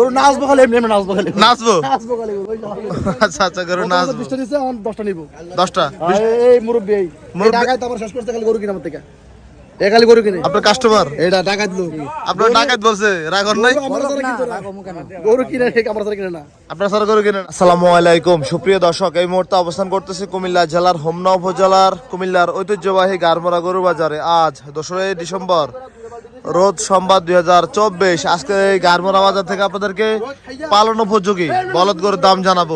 গরু নাচবো খালি এমনি এমনি নাচবো খালি। নাচবো? নাচবো খালি গরু, ওই যে- আচ্ছা আচ্ছা গরু নাচবো। বিশটা দিছে এখন দশটা নিবো। দশটা? এই মুরব্বী এই। টাকায় তো আমার শেষ করতে খালি গরু কিনে আমার থেকে। এ খালি গরু কিনে। আপনার কাস্টমার এটা টাকায় লোক। আপনার ডাকাত বলছে রাগন নাই? আমার সাথে কিনতো না। গরু কিনে ঠিক আমার সাথে কিনে না। আপনার সারা করে কিনেন আসসালামু আলাইকুম সুপ্রিয় দর্শক এই মুহূর্তে অবস্থান করতেছি কুমিল্লা জেলার হোমনা উপজেলার কুমিল্লার ঐতিহ্যবাহী গারমোরা গরু বাজারে আজ দোসরাই ডিসেম্বর রোজ সোমবার দুই হাজার চব্বিশ। আজকে এই গারমোরা বাজার থেকে আপনাদেরকে পালন উপযোগী। বলদ গরুর দাম জানাব।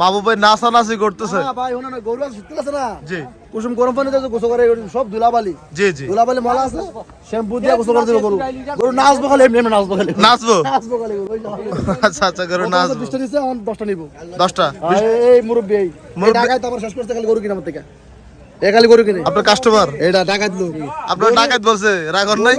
মাহবুব ভাই নাচানাচি করতেছে। ভাই ওনা না গরু আছে আছে না? জি। কুসুম গরম পানিতে তো গোসল করে সব ধুলাবালি। জি জি। ধুলাবালি মালা আছে শ্যাম্পু দিয়ে গোসল করে দেবো গরু। গরু নাচবো খালি এমনি এমনি নাচবো খালি। নাচবো? নাচবো খালি আচ্ছা আচ্ছা গরু নাচবো। বিশটা দিছে এখন দশটা নিবো। দশটা? এই মুরব্বী এই টাকায় তো শেষ করতে খালি গরু কিনে আমার থেকে। এ খালি গরু কিনে। আপনার কাস্টমার এটা টাকায় লোক। আপনার ডাকাত বলছে রাগন নাই।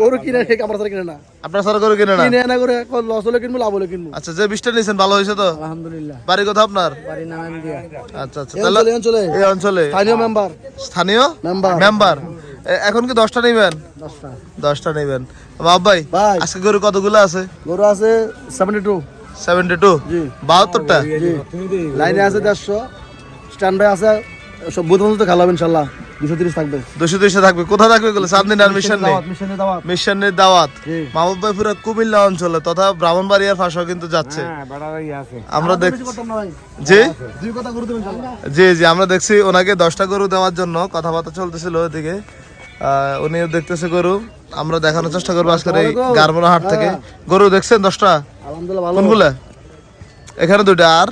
গরু কিনে? আমার কিনে না। আপনার সারা করে কিনে না? কিনে না করে লস হলে কিনবো লাভ হলে কিনবো। আচ্ছা যে বৃষ্টি নিয়েছেন ভালো হয়েছে তো? আলহামদুলিল্লাহ। বাড়ি আপনার? বাড়ি নাম দিয়া। আচ্ছা আচ্ছা তাহলে এই অঞ্চলে। এই অঞ্চলে। স্থানীয় মেম্বার স্থানীয়? মেম্বার মেম্বার এখন কি দশটা নেবেন? দশটা। নেবেন। বাবু ভাই ভাই। আজকে গরু কতগুলো আছে? গরু আছে সেভেন্টি টু সেভেন্টি টু বাহাত্তরটা লাইনে আছে দেড়শো। স্ট্যান্ড বাই আছে সব বুধ ইনশাল্লাহ। দুশো তিরিশ থাকবে। দুশো থাকবে। থাকবে এগুলো? চাঁদনি আর মিশন নেই। দাওয়াত, মিশনের। মাহবুব ভাই পুরো কুমিল্লা অঞ্চলে তথা ব্রাহ্মণবাড়িয়ার ফাঁসাও কিন্তু যাচ্ছে। আমরা দেখ বেশি করতাম না ভাই জি জি জি আমরা দেখছি ওনাকে দশটা গরু দেওয়ার জন্য। কথাবার্তা চলতেছিল আহ, উনিও দেখতেছে গরু। আমরা দেখানোর চেষ্টা করব আজকের এই গারমোনা হাট থেকে। গরু দেখছেন দশটা? কোনগুলা? এখানে লোক আর?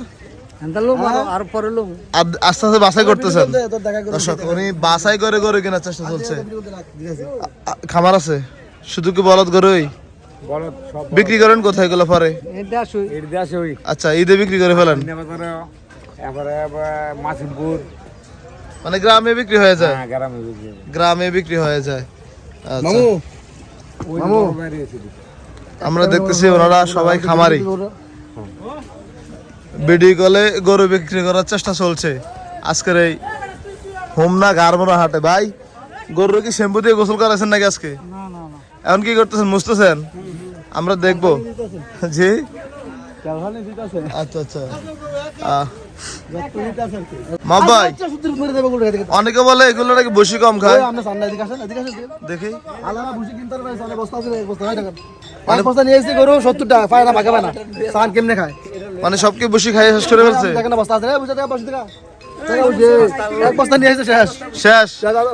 আস্তে আস্তে বাছাই করতেছেন। তোর দেখা গরু দর্শক উনি বাছাই করে গরু কেনার চেষ্টা চলছে। খামার আছে? শুধু কি বলদ গরুই? বিক্রি করেন কোথায় পরে? আচ্ছা ঈদে বিক্রি করে ফেলেন? মানে গ্রামে বিক্রি হয়ে যায়? গ্রামে গ্রামে বিক্রি হয়ে যায়। আচ্ছা। মামু। মামু। আমরা দেখতেছি ওনারা সবাই খামারি। বিডি কলে গরু বিক্রি করার চেষ্টা চলছে। আজকের এই হোমনা গারমোনা হাটে। ভাই গরু কি শ্যাম্পু দিয়ে গোসল করাছেন নাকি আজকে? এখন কি করতেছেন? মুছতেছেন? আমরা দেখব। জি? আচ্ছা আচ্ছা। ভাই আচ্ছা, এদিকে অনেকে বলে এগুলো নাকি বসি কম খায়। দেখি। বস্তা নিয়ে এসেছি গরু সত্তর টাকা পায় না ভাগে না। সান কেমনে খায়? মানে সব কি বসি খাই শেষ করে ফেলছে? দেখেন বস্তা আছে বুঝতে টাকা পাঁচশো টাকা টাকা ওই যে এক বস্তা নিয়ে এসেছে শেষ। শেষ।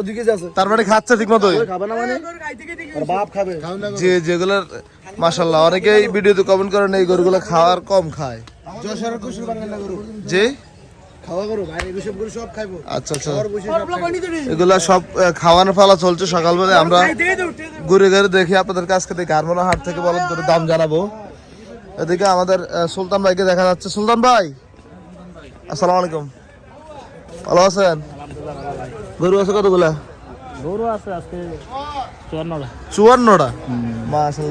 দুই কেজি আছে। তার মানে খাচ্ছে ঠিক খাবে না মানে? বাপ খাবে। যে যেগুলোর মাসাল্লাহ অনেকেই ভিডিওতে কমেন্ট করেন এই গরুগুলো খাওয়ার কম খায়। যে? এগুলো সব আচ্ছা আচ্ছা। এগুলা সব খাওয়ানো ফালা চলছে সকালবেলা আমরা ঘুরে ঘুরে দেখি আপনাদের কাছ থেকে গারমোনা হাট থেকে বলেন করে দাম জানাব। এদিকে আমাদের সুলতান ভাইকে দেখা যাচ্ছে। সুলতান ভাই! আসসালামু আলাইকুম। ভালো আছেন? গরু আছে কতগুলা? গরু আছে আজকে চুয়ান্নটা।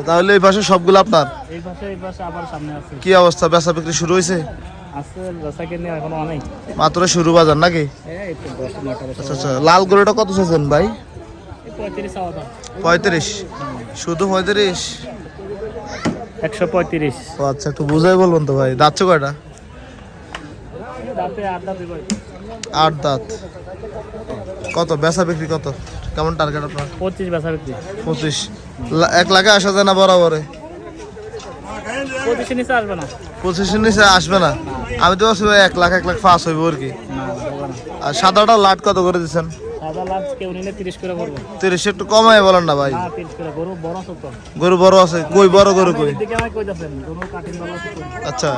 তাহলে এই পাশে সবগুলো আপনার? এই পাশে এই পাশে আবার সামনে আছে। কি অবস্থা? বেচা বিক্রি শুরু হয়েছে? মাত্র শুরু বাজার নাকি? নটা আচ্ছা আচ্ছা লাল গরুটা কত চাইছেন ভাই? পঁয়ত্রিশ। শুধু পঁয়ত্রিশ? একশো পঁয়ত্রিশ। ও আচ্ছা একটু বুঝাই বলবেন তো ভাই। দাঁতছে কয়টা? আট দাঁত। কত? বেচা বিক্রি কত? কেমন টার্গেট আপনার? পঁচিশ বেচা বিক্রি। পঁচিশ। এক লাখে আসা যায় না বরাবরে? পঁচিশের নিচে আসবে না। পঁচিশের নিচে আসবে না? আমি তো এক লাখ এক লাখ পাঁচ হইব আর কি। আর সাদাটা লাট কত করে দিচ্ছেন? সাদা লাভ কেউ নিলে তিরিশ করে পড়ব তিরিশ একটু বলেন না ভাই। তিরিশ করে গরু বড় আছে তো। গরু বড় আছে কই বড় গরু কই? কাটিং। আচ্ছা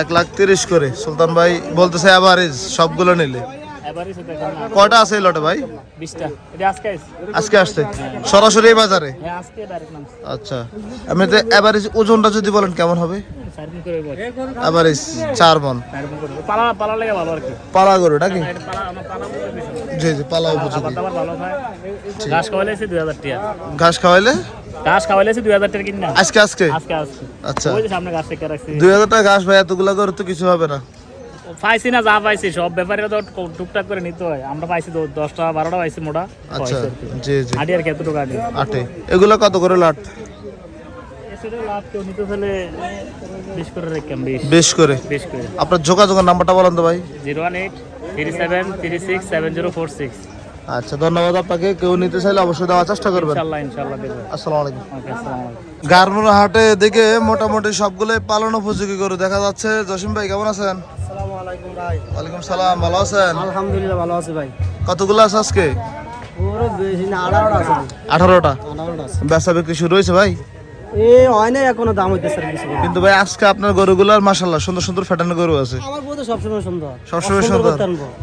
এক লাখ তিরিশ করে। সুলতান ভাই বলতেছে অ্যাভারেজ সবগুলো নিলে। কয়টা আছে লটে ভাই? আজকে। আসছে? সরাসরি বাজারে? হ্যাঁ আচ্ছা। এমনিতে অ্যাভারেজ ওজনটা যদি বলেন কেমন হবে? অ্যাভারেজ চার মন। করে পালা গরু নাকি? জি জি পালা উপযোগী ঘাস খাওয়াইলেছি দুই হাজার টাকা ঘাস খাওয়াইলে? ঘাস খাওয়াইলেছি দুই হাজার টাকা কিনা। আজকে আজকে? আজকে আজকে। আচ্ছা। সামনে ঘাস থেকে রাখছি। দুই হাজার টাকা ঘাস ভাই এতগুলা গরু তো কিছু হবে না। পাইছি না যা পাইছি সব তো টুকটাক করে নিতে হয়। আমরা পাইছি দশটা বারোটা পাইছি মোটা। আচ্ছা। আর কি। জি জি। আটি আর কি আটি। আটে। এগুলো কত করে লাট সেটা লাভ কেউ নিতে চাইলে বিশ করে রেখেন বিশ। বেশ করে। আপনার যোগাযোগের নাম্বারটা বলেন তো ভাই। Zero one eight three seven three six seven zero four six. আচ্ছা ধন্যবাদ আপনাকে। কেউ নিতে চাইলে অবশ্যই দেওয়ার চেষ্টা করবেন। আসসালামু আলাইকুম। ওকে আসসালামু হাটে দেখে মোটামুটি সবগুলোই পালন উপযোগী করে দেখা যাচ্ছে। জসিম ভাই কেমন আছেন? আসসালামু আলাইকুম ওয়ালাইকুম সালাম ভালো আছেন? আলহামদুলিল্লাহ ভালো আছি ভাই। কতগুলো আছে আজকে? ওরও বেশি না আঠারোটা আছে। আঠারোটা? আঠারোটা বেচা বিক্রি শুরু হয়েছে ভাই? এ হয় না এখনও দাম হইতেছে কিছু কিন্তু ভাই আজকে আপনার গরুগুলোর মাসাল্লাহ সুন্দর সুন্দর ফ্যাটানো গরু আছে। আমার বউ সবসময় সুন্দর। সবসময় সুন্দর?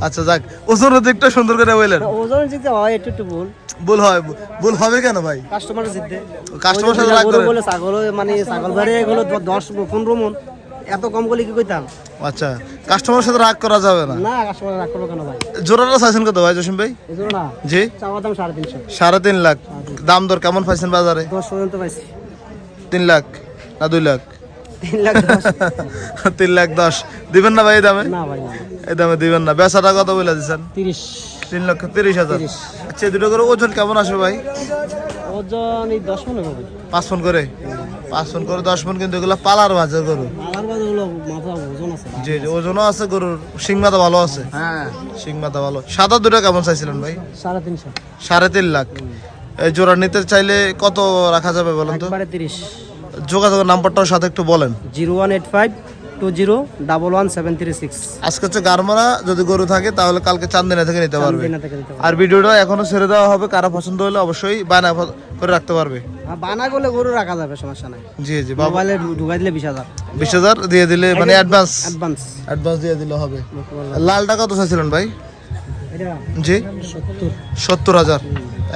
আচ্ছা যাক ওজনের দিকটা সুন্দর করে বললেন। ওজন জিতে হয় একটু একটু ভুল। ভুল হয় ভুল হবে কেন ভাই? কাস্টমার জিতে কাস্টমার সাথে রাগ গরু বলে ছাগল মানে ছাগল এগুলো মন। এত কম করলে কি কইতাম? আচ্ছা সাথে রাগ করা যাবে না। না কাস্টমার রাগ করব কেন ভাই? জোড়াটা চাইছেন কত ভাই জসিম ভাই? এই জি। চাওয়া দাম সাড়ে তিনশো। সাড়ে তিন লাখ। দাম দর কেমন পাইছেন বাজারে? দশ পর্যন্ত পাইছি। তিন লাখ না দুই লাখ? তিন লাখ দশ। দিবেন না ভাই এই দামে? ভাই এই দামে দিবেন না। বেচাটা কত বলে দিচ্ছেন তিরিশ। তিন লক্ষ তিরিশ হাজার। আচ্ছা দুটো করে ওজন কেমন আসবে ভাই? ওজন এই দশ মনে হবে। পাঁচ ফোন করে? পাঁচ ফোন করে দশ ফোন কিন্তু এগুলো পালার বাজার গরু। জি জি ওজনও আছে গরুর। শিং মাথা ভালো আছে? হ্যাঁ। শিং মাথা ভালো। সাদা দুটো কেমন চাইছিলেন ভাই? সাড়ে তিনশো। সাড়ে তিন লাখ। জোড়া নিতে চাইলে কত রাখা যাবে বলেন তো? তিরিশ। যোগাযোগের নাম্বারটাও সাথে একটু বলেন। Zero one eight five two zero double one seven three six. আজকে হচ্ছে গারমারা যদি গরু থাকে তাহলে কালকে চান্দিনা থেকে নিতে পারবে। আর ভিডিওটা এখনও ছেড়ে দেওয়া হবে কারা পছন্দ হলে অবশ্যই বায়না করে রাখতে পারবে। বানা করলে গরু রাখা যাবে সমস্যা নাই। জি জি মোবাইলে ঢুকাই দিলে বিশ হাজার। বিশ হাজার দিয়ে দিলে মানে অ্যাডভান্স অ্যাডভান্স অ্যাডভান্স দিয়ে দিলে হবে। লালটা কত চাইছিলেন ভাই? জি? সত্তর হাজার।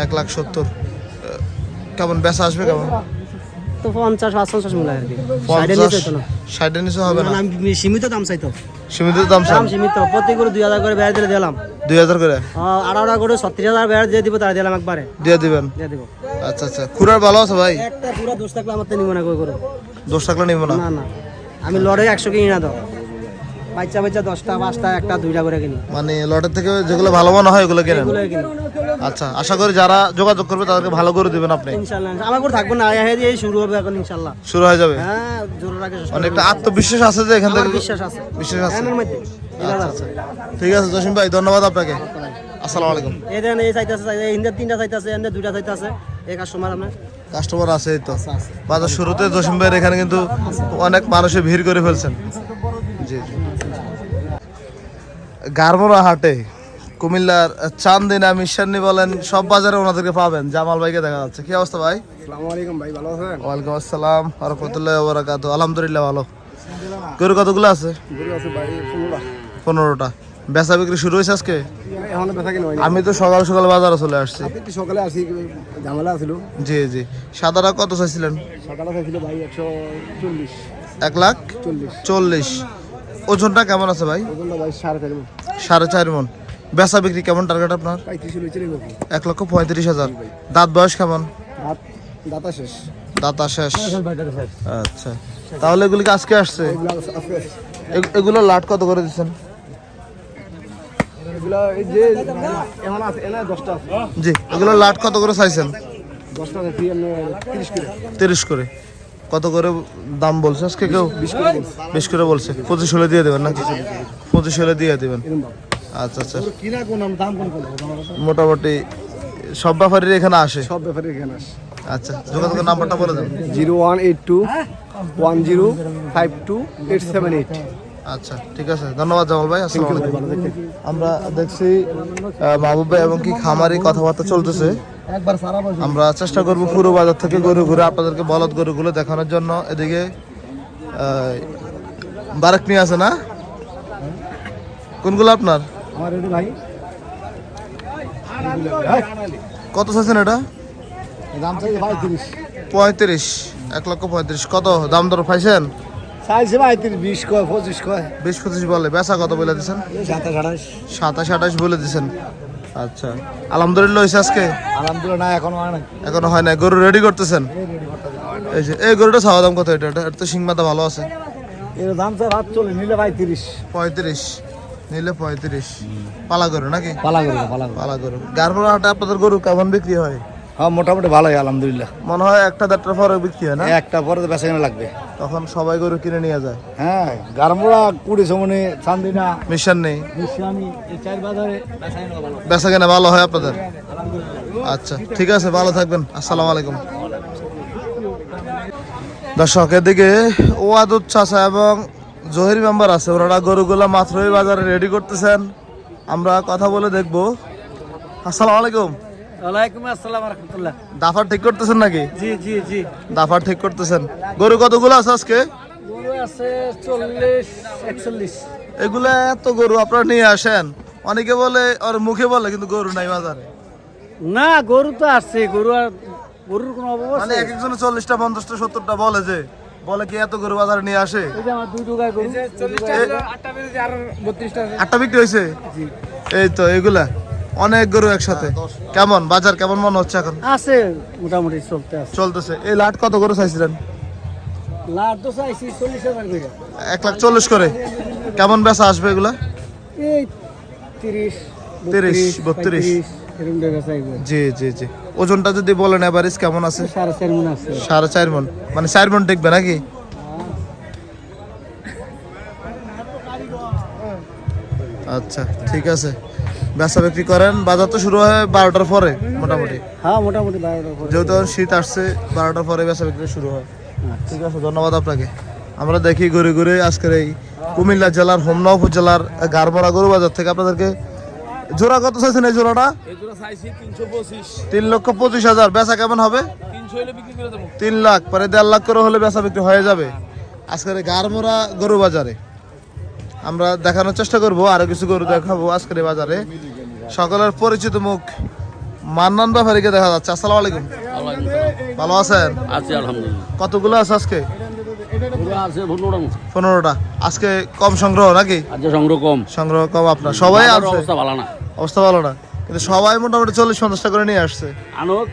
এক লাখ সত্তর। কেমন বেচা আসবে কেমন? তো পঞ্চাশ মিলে আর কি। ষাটের নিচে হবে না? আমি সীমিত দাম চাইতো সীমিত দাম সীমিত। প্রতি গরু দুই হাজার করে বেড়া দিলে দিলাম। দুই হাজার করে? করে ছত্রিশ হাজার বেড়া দিয়ে দিব তারা দিলাম একবারে। দিয়ে দিবেন? দিয়ে দিব। আচ্ছা আচ্ছা। খুরার ভালো আছে ভাই? একটা পুরো দোষ থাকলে আমার তো নিব না করে। দোষ থাকলে নিব না? না না। আমি লড়ে একশো কিনি না দাও বাচ্চা বাচ্চা দশটা পাঁচটা একটা দুইটা করে কিনি। মানে লটের থেকে যেগুলো ভালো মনে হয় ওগুলো কেনেন? এগুলো কিনি। আচ্ছা আশা করি যারা যোগাযোগ করবে তাদেরকে ভালো করে দিবেন আপনি। ইনশাল্লাহ আমার করে থাকব না এই এই শুরু হবে এখন ইনশাল্লাহ শুরু হয়ে যাবে? হ্যাঁ জোর রাখে অনেকটা আত্মবিশ্বাস আছে যে এখান থেকে বিশ্বাস আছে। বিশ্বাস আছে? এর মধ্যে। আচ্ছা আচ্ছা। ঠিক আছে জসিম ভাই ধন্যবাদ আপনাকে। আসসালামু আলাইকুম। এই দেন এই সাইড আছে এই হিন্দের তিনটা সাইড আছে এন্ডে দুইটা সাইড আছে। এই কাস্টমার আপনার? কাস্টমার আছে তো। বাজার শুরুতে জসিম ভাইয়ের এখানে কিন্তু অনেক মানুষে ভিড় করে ফেলছেন। জি জি। গারমোরা হাটে কুমিল্লার চান্দিনা মিশানি বলেন সব বাজারে ওনাদেরকে পাবেন। জামাল ভাইকে দেখা যাচ্ছে। কি অবস্থা ভাই? আসসালামু আলাইকুম ভাই ভালো আছেন? ওয়ালাইকুম আসসালাম রহমতুল্লাহ বরাকাত আলহামদুলিল্লাহ ভালো। গরু কতগুলো আছে? পনেরোটা। বেচা বিক্রি শুরু হয়েছে আজকে? আমি তো সকাল সকাল বাজারে চলে আসছি। সকালে আসি ঝামেলা ছিল জি জি। সাদাটা কত চাইছিলেন? সকালে চাইছিল ভাই একশো চল্লিশ। এক লাখ? চল্লিশ। চল্লিশ। ওজনটা কেমন আছে ভাই? ওজনটা ভাই সাড়ে চার মণ। সাড়ে চার মন। বেচা বিক্রি কেমন টার্গেট আপনার? এক লক্ষ পঁয়ত্রিশ হাজার। দাঁত বয়স কেমন? দাঁত দাঁতা শেষ। দাঁতা শেষ। আচ্ছা। তাহলে এগুলিকে আজকে আসছে? এ- এগুলো লাট কত করে দিচ্ছেন? এগুলো এই যে এখন আছে এনে দশটা আছে। জি এগুলো লাট কত করে চাইছেন? তিরিশ করে। কত করে দাম বলছে? আজকে কেউ বিশ করে বলছে। পঁচিশ হলে দিয়ে দেবেন নাকি? পঁচিশ হলে দিয়ে দেবেন। আচ্ছা আচ্ছা। মোটামুটি সব ব্যাপারই এখানে আসে? সব ব্যাপারে এখানে আসে। আচ্ছা যোগাযোগের নাম্বারটা বলে দেন। Zero one eight two one zero five two eight seven eight. আচ্ছা ঠিক আছে। ধন্যবাদ জামাল ভাই আসসালামু আলাইকুম। আমরা দেখছি মাহবুব ভাই এবং কি খামারি কথাবার্তা চলতেছে। আমরা চেষ্টা করব পুরো বাজার থেকে গরু ঘুরে আপনাদেরকে বলদ গরুগুলো দেখানোর জন্য। এদিকে বারেক নিয়ে আছে না? কোনগুলো আপনার? কত চাইছেন এটা? পঁয়ত্রিশ। এক লক্ষ পঁয়ত্রিশ। কত? দাম দর পাইছেন? চাইছে ভাই তিরিশ বিশ কয় পঁচিশ কয়। বিশ পঁচিশ বলে। বেচা কত বলে দিচ্ছেন সাতাশ আঠাশ। সাতাশ আঠাশ বলে দিচ্ছেন আচ্ছা। আলহামদুলিল্লাহ হয়েছে আজকে? আলহামদুলিল্লাহ না এখনও হয় না এখনও হয় না গরু রেডি করতেছেন? এই যে এই গরুটা চাওয়া দাম কত এটা? এটা তো সিংমাতা ভালো আছে। এর দাম স্যার চলে নিলে ভাই তিরিশ পঁয়ত্রিশ। নিলে পঁয়ত্রিশ। পালা গরু নাকি? পালা গরু পালা পালা গরু। গারমোড়া হাটে আপনাদের গরু কেমন বিক্রি হয়? হ্যাঁ মোটামুটি ভালোই আলহামদুলিল্লাহ। মনে হয় একটা দেড়টার পরে বিক্রি হয় না? একটা পরে তো বেচা কেনা লাগবে। তখন সবাই গরু কিনে নিয়ে যায়। হ্যাঁ গারমোড়া কুড়ি সমনে চান্দিনা মিশন নেই? বেচা কেনা ভালো। হয় আপনাদের? আচ্ছা ঠিক আছে ভালো থাকবেন। আসসালামু আলাইকুম। দর্শক এদিকে ওয়াদুদ চাচা এবং জহির মেম্বার আছে। ওনারা গরুগুলা মাত্রই বাজারে রেডি করতেছেন। আমরা কথা বলে দেখব। আসসালামু আলাইকুম। ওয়ালাইকুম আসসালাম রহমতুল্লাহ। দাফার ঠিক করতেছেন নাকি? জি জি জি। দাফার ঠিক করতেছেন। গরু কতগুলো আছে আজকে? গরু আছে চল্লিশ একচল্লিশ। এগুলা এত গরু আপনারা নিয়ে আসেন। অনেকে বলে ওর মুখে বলে কিন্তু গরু নাই বাজারে। না গরু তো আসছে গরু আর গরুর কোনো অভাব মানে এক একজনে চল্লিশটা পঞ্চাশটা সত্তরটা বলে যে বলে কি এত গরু বাজারে নিয়ে আসে? এই যে আমার দুই টুকায় গরু। আটটা বিক্রি হয়েছে? এই তো এগুলা। অনেক গরু একসাথে। কেমন? বাজার কেমন মনে হচ্ছে এখন? আছে মোটামুটি চলতে আছে। চলতেছে। এই লাট কত গরু চাইছিলেন? লাট তো চাইছি চল্লিশ হাজার করে। এক লাখ চল্লিশ করে। কেমন বেচা আসবে এগুলা? এই তিরিশ তিরিশ, বত্রিশ। এরকম টাকা চাইব জি জি জি। ওজনটা যদি বলেন এভারেজ কেমন আছে? সাড়ে চার মন আছে। সাড়ে চার মন। মানে চার মন টিকবে নাকি? আচ্ছা ঠিক আছে। বেচা বিক্রি করেন বাজার তো শুরু হয় বারোটার পরে মোটামুটি। হ্যাঁ মোটামুটি যেহেতু শীত আসছে বারোটার পরে বেচা বিক্রি শুরু হয়। ঠিক আছে ধন্যবাদ আপনাকে। আমরা দেখি ঘুরে ঘুরে আজকের এই কুমিল্লা জেলার হোমনা উপজেলার গারমরা গরু বাজার থেকে আপনাদেরকে জোড়া কত চাইছেন এই জোড়াটা? তিন লক্ষ পঁচিশ হাজার। বেচা কেমন হবে? তিন লাখ পরে দেড় লাখ করে হলে বেচা বিক্রি হয়ে যাবে। আজকের গারমরা গরু বাজারে। আমরা দেখানোর চেষ্টা করব আরও কিছু গরু দেখাবো আজকের বাজারে। সকলের পরিচিত মুখ মান্নান ব্যাপারীকে দেখা যাচ্ছে। আসসালামু আলাইকুম। ভালো আছেন? আছে আলহামদুলিল্লাহ। কতগুলো আছে আজকে? পনেরোটা আজকে কম সংগ্রহ নাকি? সংগ্রহ কম। সংগ্রহ কম আপনার। সবাই আছে? অবস্থা ভালো না। অবস্থা ভালো না। কিন্তু সবাই মোটামুটি চল্লিশ পঞ্চাশটা করে নিয়ে আসছে। আনোক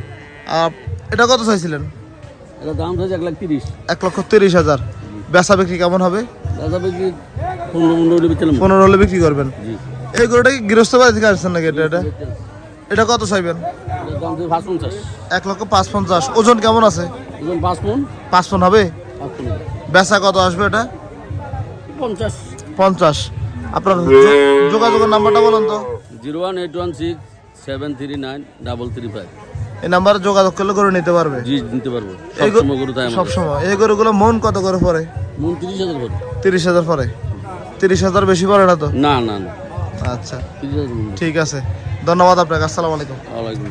আর এটা কত চাইছিলেন? এটা দাম চাইছে এক লাখ তিরিশ। এক লক্ষ তিরিশ হাজার। বেচা বিক্রি কেমন হবে? দাদা বিক্রি পনেরো হলে বিক্রি করবেন? এই গরুটা কি গৃহস্থ বাড়ি থেকে আসছেন নাকি এটা? এটা? এটা কত চাইবেন? এক লক্ষ পাঁচ পঞ্চাশ। ওজন কেমন আছে? ওজন পাঁচ মন। পাঁচ পন হবে? বেচা কত আসবে এটা? পঞ্চাশ। পঞ্চাশ। আপনার যোগাযোগের নাম্বারটা বলুন তো। Zero one eight one six seven three nine double three five. এই নাম্বারে যোগাযোগ করলে গরু নিতে পারবে। জি নিতে পারব। সব সময় এই গরুগুলো মন কত করে পড়ে? মন তিরিশ হাজার করে। তিরিশ হাজার পরে তিরিশ হাজার বেশি পড়ে না তো? না না না। আচ্ছা। ঠিক আছে। ধন্যবাদ আপনাকে আসসালামু আলাইকুম। ওয়ালাইকুম